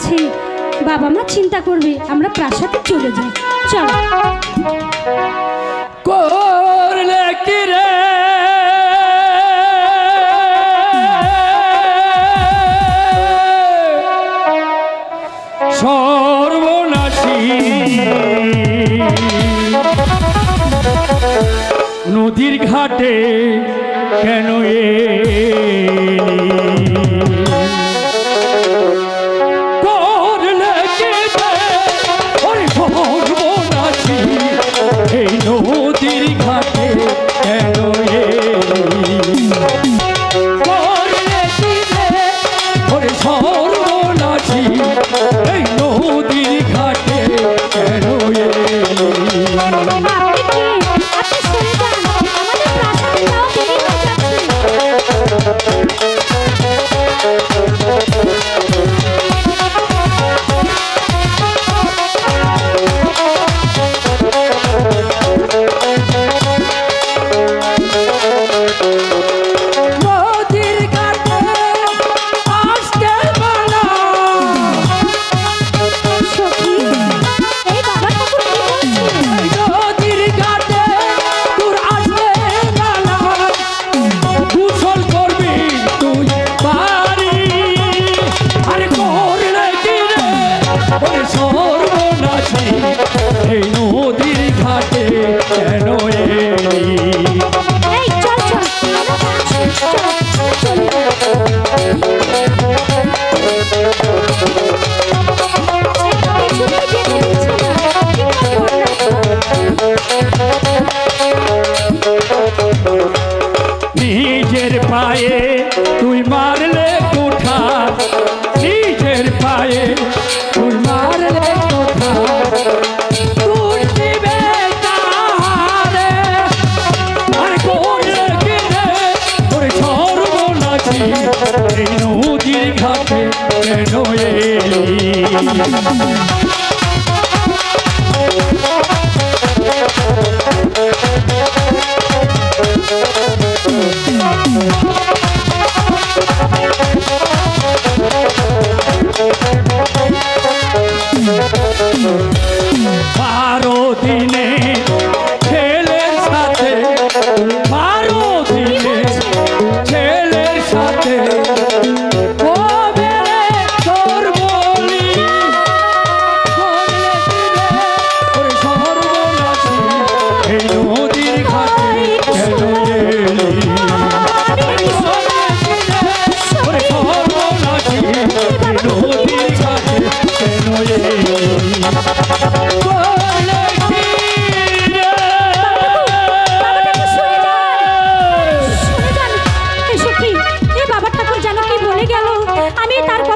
আছে। বাবা মা চিন্তা করবে আমরা প্রাসাদে চলে যাই। চল। নদীর ঘাটে কেন এ Ei, নিজের পায়ে তুই মারলে কুঠা। কেন এলি বারো দিনে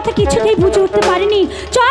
কথা কিছুতেই বুঝে উঠতে পারিনি। চল